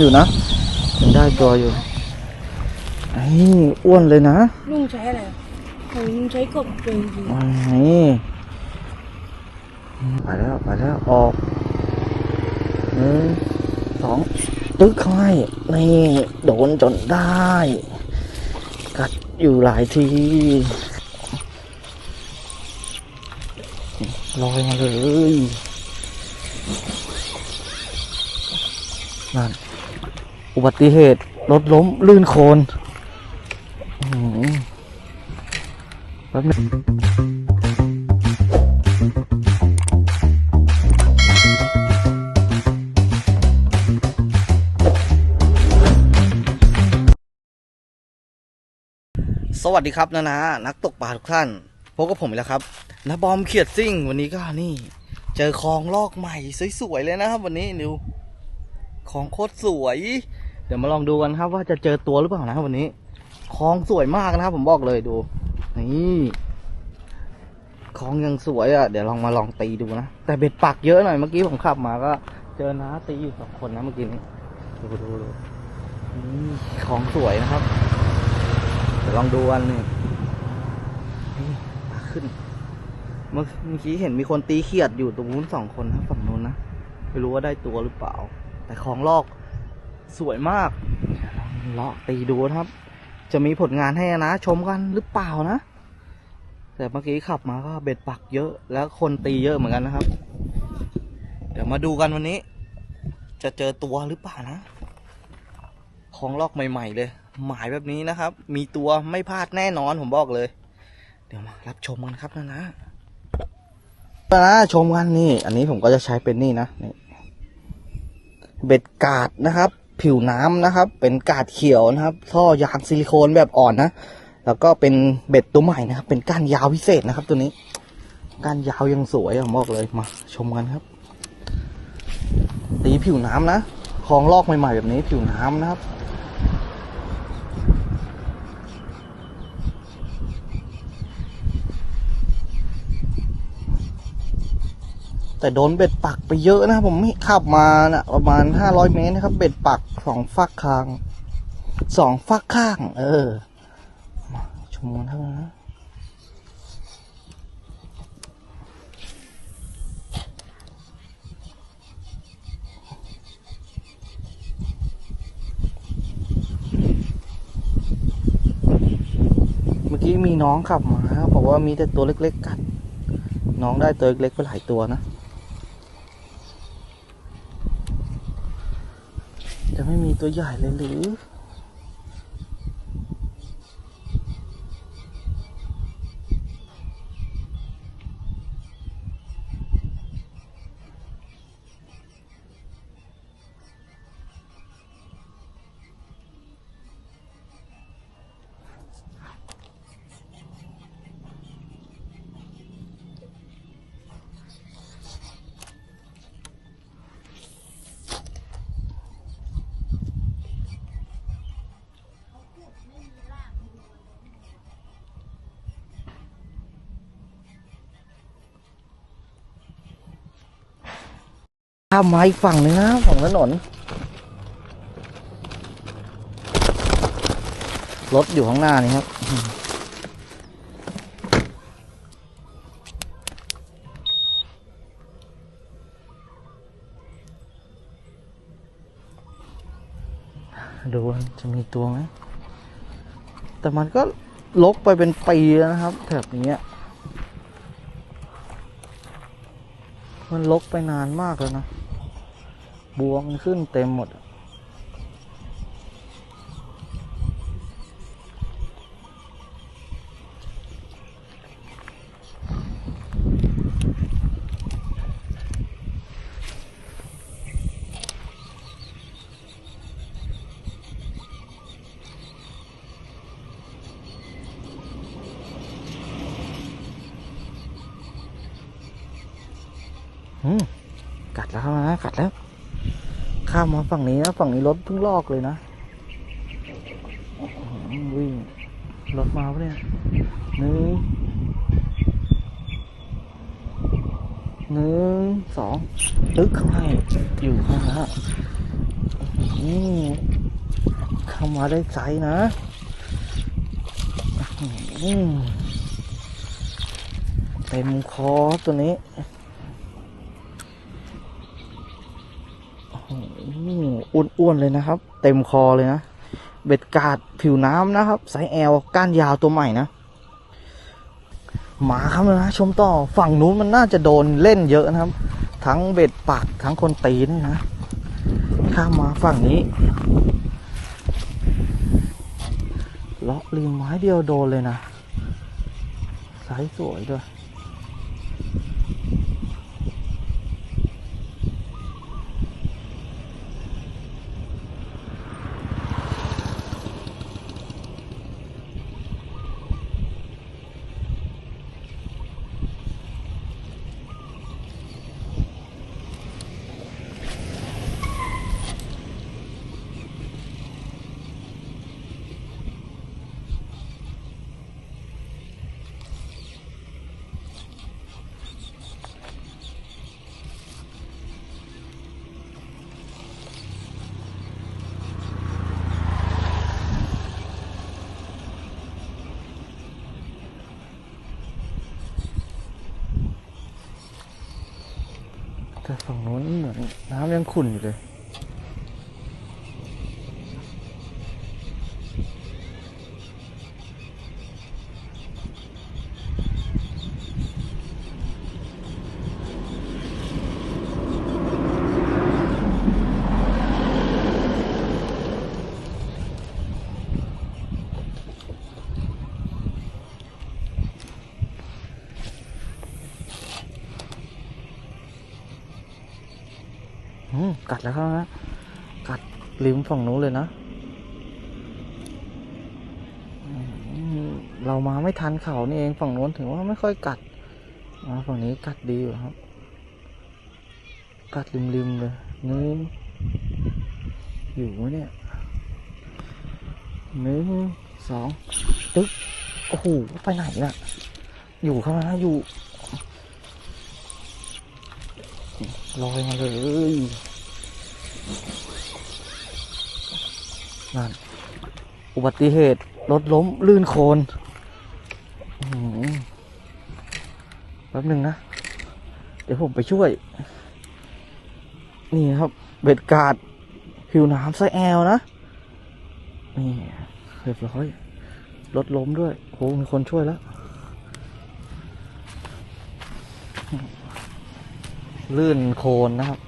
อยู่นะยังได้ตัวอยู่ไอ้อ้วนเลยนะลุงใช้อะไรผมลุงใช้กบตัวจริงไอ้ไปแล้วไปแล้วออกหนึ่งสองตึ๊กเข้าให้นี่โดนจนได้ กัดอยู่หลายทีลอยมาเลยนั่น อุบัติเหตุ รถล้ม ลื่นโคลนแป๊บนึงสวัสดีครับนะนะนักตกปลาทุกท่านพบกับผมแล้วครับนะบอมเขียดซิ่ง วันนี้ก็นี่ เจอคลองลอกใหม่ สวยๆเลยนะครับ วันนี้นิวของโคตรสวย เดี๋ยวมาลองดูกันครับ ว่าจะเจอตัวหรือเปล่านะวันนี้คลองสวยมากนะครับ ผมบอกเลยดู นี่คลองยังสวยอะเดี๋ยวลองมาลองตีดูนะแต่เบ็ดปักเยอะหน่อยเมื่อกี้ผมขับมาก็ เจอน้าตีอยู่สองคนนะเมื่อกี้นี้ดูดูดูนี่คลองสวยนะครับ เดี๋ยวลองดูกันนี่ปลาขึ้นเมื่อเมื่อกี้เห็นมีคนตีเขียดอยู่ตรงนู้นสองคนนะฝั่งนู้นนะไม่รู้ว่าได้ตัวหรือเปล่า แต่คลองลอก สวยมากเลองเลาะตีดูนะครับ จะมีผลงานให้นะ ชมกันหรือเปล่านะ แต่เมื่อกี้ขับมาก็เบ็ดปักเยอะแล้วคนตีเยอะเหมือนกันนะครับ เดี๋ยวมาดูกันวันนี้ จะเจอตัวหรือเปล่านะ ของลอกใหม่ ๆ เลย หมายแบบนี้นะครับ มีตัวไม่พลาดแน่นอนผมบอกเลย เดี๋ยวมารับชมกันครับนะนะนะชมกันนี่ อันนี้ผมก็จะใช้เป็นนี่นะนี่เบ็ดกาดนะครับ ผิวน้ำนะครับ เป็นกาดเขียวนะครับ ท่อยางซิลิโคนแบบอ่อนนะ แล้วก็เป็นเบ็ดตัวใหม่นะครับ เป็นก้านยาวพิเศษนะครับ ตัวนี้ ก้านยาวยังสวยผมบอกเลยมา ชมกันครับ ตีผิวน้ำนะคลองลอกใหม่ๆแบบนี้ผิวน้ำนะครับ แต่โดนเบ็ดปักไปเยอะนะผมไม่ขับมานะประมาณห้าร้อยเมตรนะครับ เบ็ดปักสองฟักข้างสองฟักข้าง เออชมกันเท่านั้นนะเมื่อกี้มีน้องขับมาบอกว่ามีแต่ตัวเล็ก ๆ กัดน้องได้ตัวเล็กๆไปหลายตัวนะ จะ ไม่มีตัวใหญ่เลยหรือ ข้ามมาอีกฝั่งหนึงนะฝั่งถนน รถอยู่ข้างหน้านี่ครับ ดูจะมีตัวไหม แต่มันก็ลกไปเป็นปีแล้วนะครับ แถบนี้มันลกไปนานมากแล้วนะ บวมมันขึ้นเต็มหมดอะอืมกัดแล้วนะ กัดแล้ว ข้ามมา ฝั่งนี้นะ ฝั่งนี้รถเพิ่งลอกเลยนะวิ่งรถมาปะเนี่ยหนึ่งหนึ่งสองตึ๊กเข้าให้อยู่ข้างหน้าอืมเข้ามาได้ใจนะเต็มคอตัวนี้อืม อ้วนเลยนะครับ เต็มคอเลยนะ เบ็ดกาดผิวน้ำนะครับไซส์แอลก้านยาวตัวใหม่นะหมาครับนะชมต่อฝั่งนู้นมันน่าจะโดนเล่นเยอะนะครับ ทั้งเบ็ดปักทั้งคนตีนี่นะข้ามมาฝั่งนี้เลาะริมไม้เดียวโดนเลยนะไซส์สวยด้วย แต่ฝั่งนู้นเหมือนน้ำยังขุ่นอยู่เลย กัดแล้วครับนะกัดริมฝั่งนู้นเลยนะ เรามาไม่ทันเขานี่เองฝั่งนู้นถึงว่าไม่ค่อยกัดอ่าฝั่งนี้กัดดีอยู่ครับ กัดริมๆเลยนึงอยู่เนี่ยหนึ่งสองตึ๊กโอ้โหไปไหนน่ะ อยู่เข้ามานะอยู่ ลอยมาเลยนั่นอุบัติเหตุรถล้มลื่นโคลนแป๊บหนึ่งนะ เดี๋ยวผมไปช่วย นี่ครับ เบ็ดกาดผิวน้ำไซแอลนะ นี่เรียบร้อยรถล้มด้วยโหมีคนช่วยแล้ว ลื่นโคลนนะครับ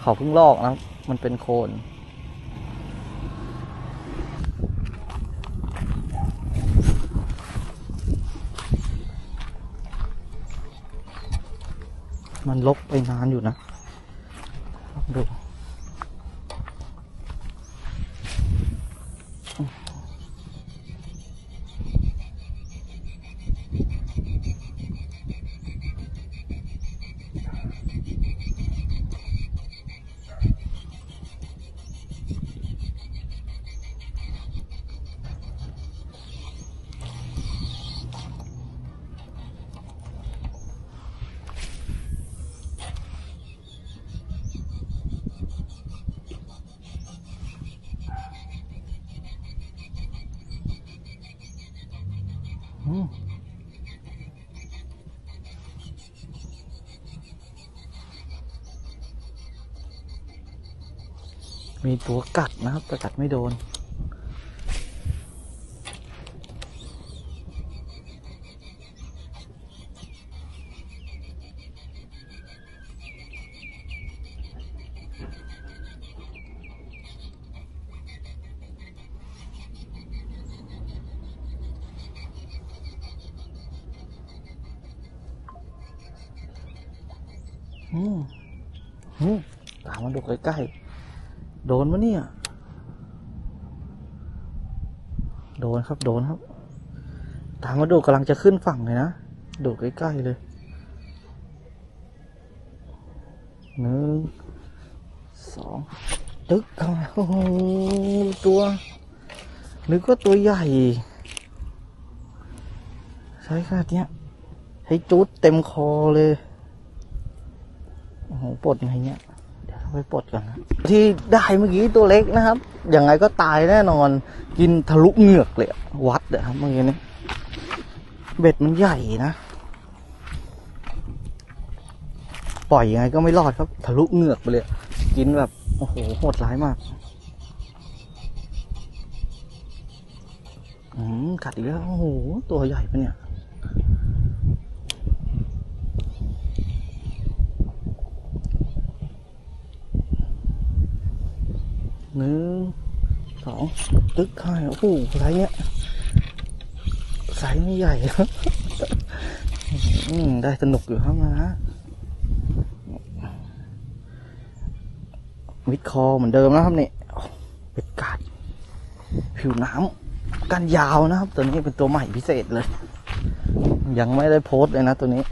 เขาเพิ่งลอกนะครับ มันเป็นโคลนมันลบไปนานอยู่นะดู มีตัวกัดนะครับแต่กัดไม่โดน อืมอืมตามมาดูใกล้ๆ โดนมะเนี่ย โดนครับ โดนครับตามมาดูกำลังจะขึ้นฝั่งเลยนะ โดูใกล้ๆเลยหนึ่งสองตึ๊กเข้ามาโอ้โหตัวนึกว่าตัวใหญ่ ใช้ขนาดเนี้ยให้จุดเต็มคอเลย โอ้โหปลดไงเนี่ย ไปปลดก่อนนะที่ได้เมื่อกี้ตัวเล็กนะครับยังไงก็ตายแน่นอน กินทะลุเหงือกเลยวัดอะครับเมื่อกี้นี้เบ็ดมันใหญ่นะ ปล่อยยังไงก็ไม่รอดครับ ทะลุเหงือกไปเลย กินแบบโอ้โหโหดร้ายมากอืมกัดอีกแล้วโอ้โหตัวใหญ่ปะเนี่ย หนึ่งสองตึกข่ายโอ้โหไรเนี่ยไส์นี่ใหญ่ได้สนุกอยู่ครับนะฮะมิดคอเหมือนเดิมนะครับเนี่โอ้เป็ดกาดผิวน้ำกันยาวนะครับ ตัวนี้เป็นตัวใหม่พิเศษเลย ยังไม่ได้โพสเลยนะตัวนี้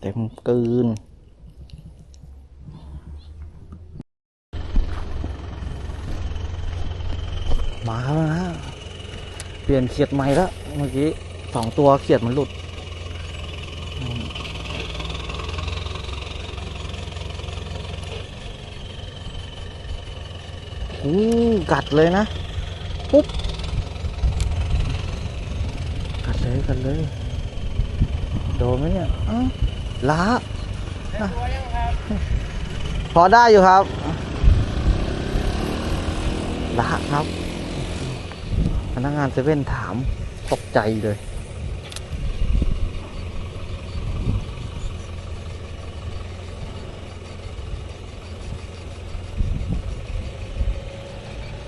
เต็มกลืน มาแล้วนะเปลี่ยนเขียดใหม่แล้วเมื่อกี้สองตัวเขียดมันหลุดอืมกัดเลยนะ ปุ๊บ กัดเลยกัดเลย โดนไหมเนี่ยอ้าล้า พอได้อยู่ครับล้าครับ นักงานเซเว่นถามตกใจเลย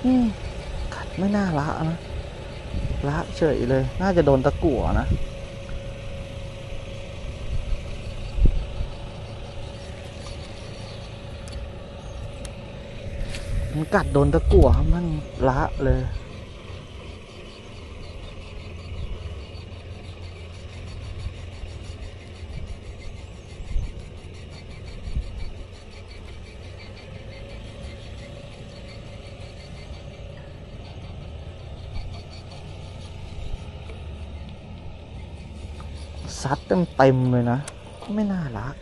อืมกัดไม่น่าละนะ ละเฉยเลย น่าจะโดนตะกั่วนะมันกัดโดนตะกั่วครับมันละเลย ซัด เต็มเต็มเลยนะ ไม่น่ารัก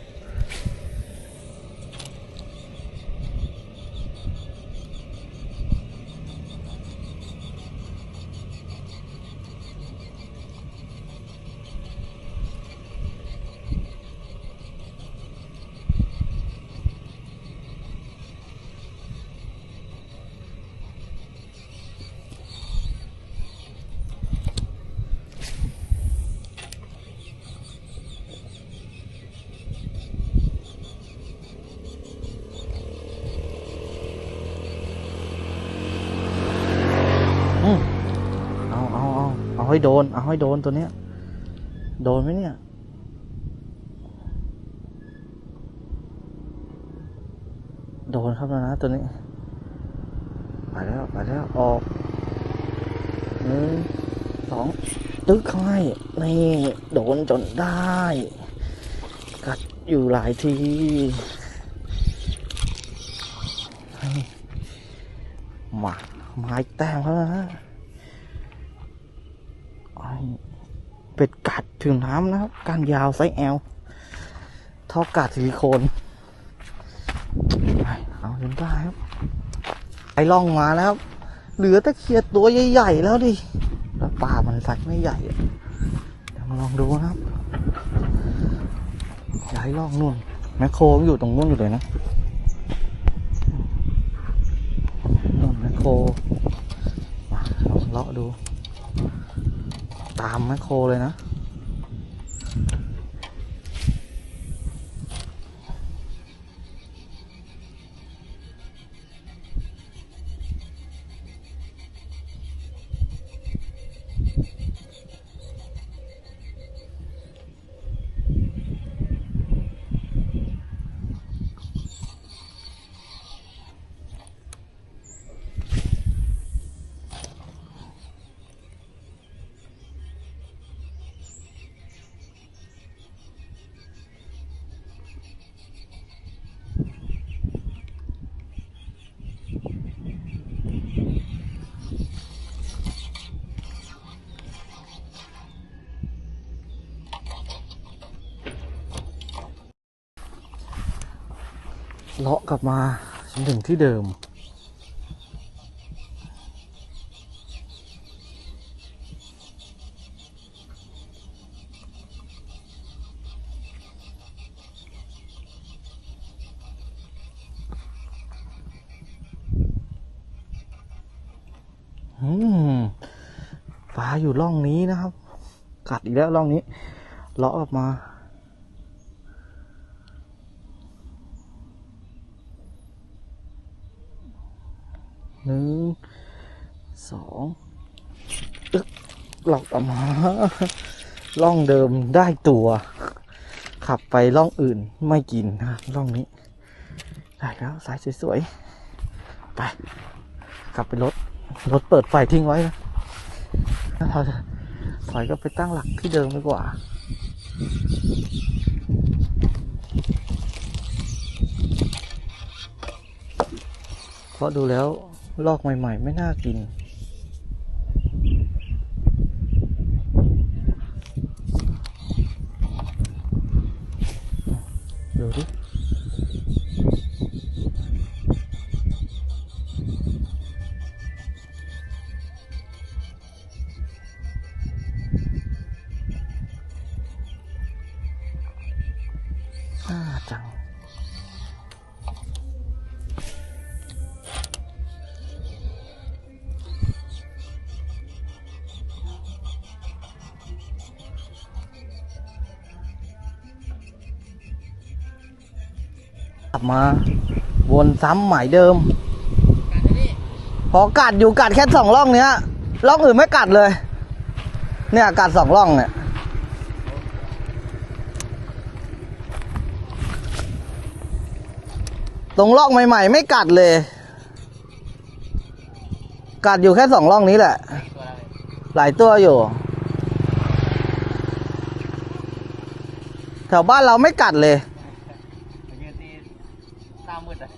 อืมเอาเอา เอาเอาให้โดน เอาให้โดนตัวเนี้ย โดนไหมเนี่ย โดนครับแล้วนะตัวนี้ ไปแล้ว ไปแล้ว ออกหนึ่งสองตึ๊กเข้าให้นี่ โดนจนได้ กัดอยู่หลายทีให้มาไม้แต้มเขาแล้วนะ เป็ดกัดถึงน้ำนะครับการยาวไซส์แอลท่ากัดซิลิโคนเอาจนได้ครับไอ้ล่องมาแล้วครับเหลือต่เขียดตัวใหญ่ๆแล้วดิแล้วปลามันสักไม่ใหญ่เดี๋ยวมาลองดูนะครับย้ายล่องนู่นแมคโครอยู่ตรงนู่นอยู่เลยนะนู่นแมคโครมาลองเลาะดู ตามแมคโครเลยนะ เลาะกลับมาจนถึงที่เดิม อืมฟ้าอยู่ร่องนี้นะครับ กัดอีกแล้วร่องนี้ เลาะออกมา หนึ่งสองอึ๊กหลอกออกมาร่องเดิมได้ตัว ขับไปร่องอื่นไม่กินนะร่องนี้ ได้แล้วสายสวยๆ ไป กลับไปรถ รถเปิดไฟทิ้งไว้นะถ้าเราจะถอยก็ไปตั้งหลักที่เดิมดีกว่าเพราะดูแล้ว ลอกใหม่ ๆ ไม่น่ากิน กลับมา วนซ้ำหมายเดิม พอกัดอยู่กัดแค่สองร่องเนี้ยร่องอื่นไม่กัดเลย เนี่ยกัดสองร่องเนี่ยตรงร่องใหม่ ๆ ไม่กัดเลย กัดอยู่แค่สองร่องนี้แหละ หลายตัวอยู่ แถวบ้านเราไม่กัดเลย ยืนตีหน้ามืดอะ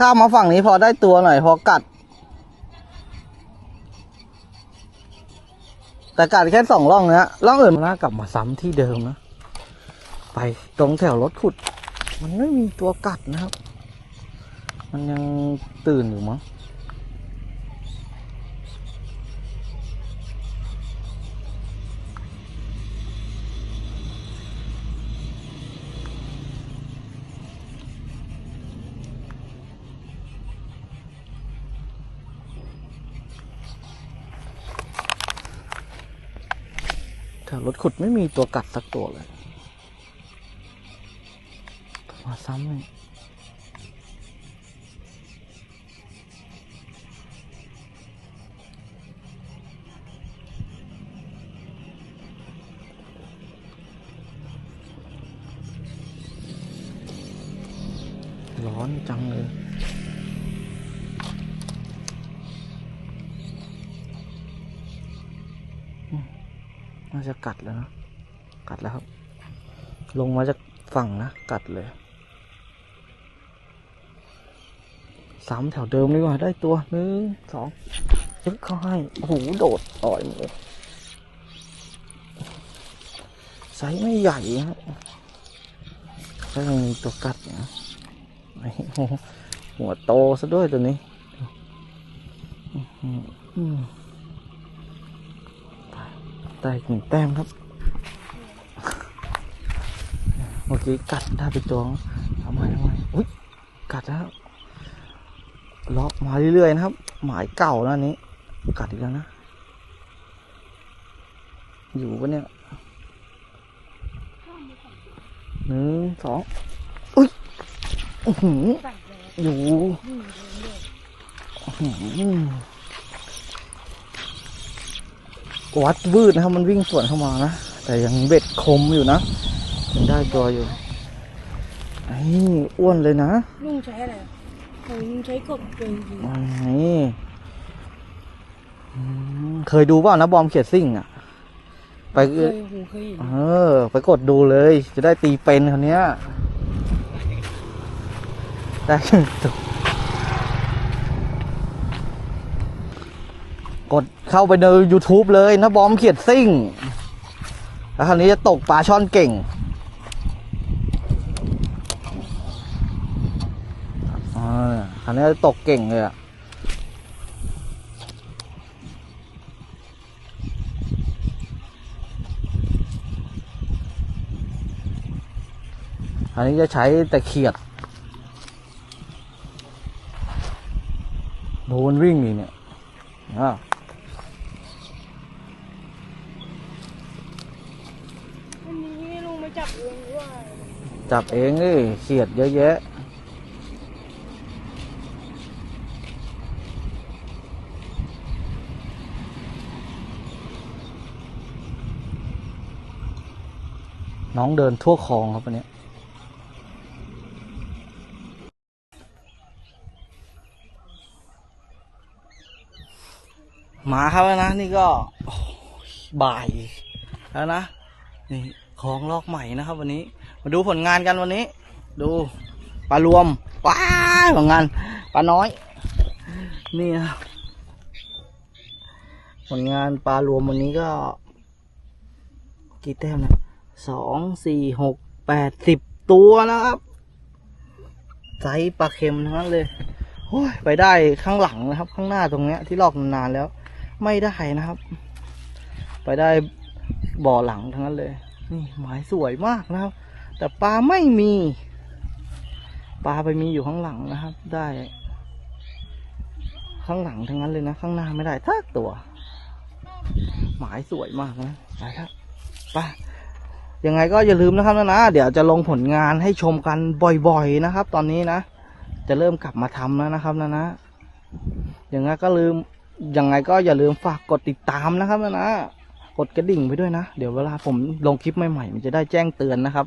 ข้ามมาฝั่งนี้พอได้ตัวหน่อย พอกัด แต่กัดแค่สองร่องนะร่องอื่นมันน่ากลับมาซ้ำที่เดิมนะ ไปตรงแถวรถขุด มันไม่มีตัวกัดนะครับ มันยังตื่นอยู่มั้ง แถวรถขุดไม่มีตัวกัดสักตัวเลยมาซ้ำเลยร้อนจังเลย น่าจะกัดแล้วนะ กัดแล้วครับ ลงมาจากฝั่งนะ กัดเลย ซ้ำแถวเดิมดีกว่า ได้ตัวหนึ่งสองยึกเข้าให้ โอ้โห โดดอ่อยเลยไซส์ไม่ใหญ่ครับก็ยังมีตัวกัดนะหัวโตซะด้วยตัวนี้อืม ได้หนึ่งแต้มครับ เมื่อกี้กัดได้ไปตัวทำไมทำไมอุ้ยกัดแล้วเลาะมาเรื่อยๆนะครับ หมายเก่านะอันนี้ กัดอีกแล้วนะ อยู่ปะเนี่ยหนึ่งสองอุ้ยอยู่อื้อ วัดวืดนะครับ มันวิ่งสวนเข้ามานะ แต่ยังเบ็ดคมอยู่นะยังได้ตัวอยู่ไอ้อ้วนเลยนะลุงใช้อะไรผมใช้กบตัวจริงนี่อืมเคยดูเปล่านะบอมเขียดซิ่งอะ ไปๆเคยผมเคยเห็นเออ ไปกดดูเลย จะได้ตีเป็นคนเนี้ยได้ตัว กดเข้าไปใน YouTube เลยนะบอมเขียดซิ่ง แล้วคราวนี้จะตกปลาช่อนเก่งอ่าคราวนี้จะตกเก่งเลยอะอันนี้จะใช้แต่เขียดโดนวิ่งนี่เนี่ยอ่า วันนี้ลุงมาจับเองด้วย จับเองนี่เขียดเยอะแยะ น้องเดินทั่วคลองครับวันนี้มาครับนะ นี่ก็บ่ายแล้วนะ นี่คลองลอกใหม่นะครับวันนี้ มาดูผลงานกันวันนี้ ดูปลารวมว้าผลงานปลาน้อย นี่ครับผลงานปลารวมวันนี้ก็ กี่แต้มนะสองสี่หกแปดสิบตัวนะครับไซส์ปลาเค็มทั้งนั้นเลยโอ้ยไปได้ข้างหลังนะครับ ข้างหน้าตรงเนี้ยที่ลอกนานแล้ว ไม่ได้นะครับ ไปได้บ่อหลังทั้งนั้นเลย นี่หมายสวยมากนะครับ แต่ปลาไม่มี ปลาไปมีอยู่ข้างหลังนะครับ ได้ ข้างหลังทั้งนั้นเลยนะ ข้างหน้าไม่ได้ทักตัว หมายสวยมากนะไปครับไปยังไงก็อย่าลืมนะครับนะนะเดี๋ยวจะลงผลงานให้ชมกันบ่อยๆนะครับ ตอนนี้นะ จะเริ่มกลับมาทำแล้วนะครับนะนะยังไงก็ลืมยังไงก็อย่าลืมฝากกดติดตามนะครับนะนะกดกระดิ่งไปด้วยนะ เดี๋ยวเวลาผมลงคลิปใหม่ๆมันจะได้แจ้งเตือนนะครับ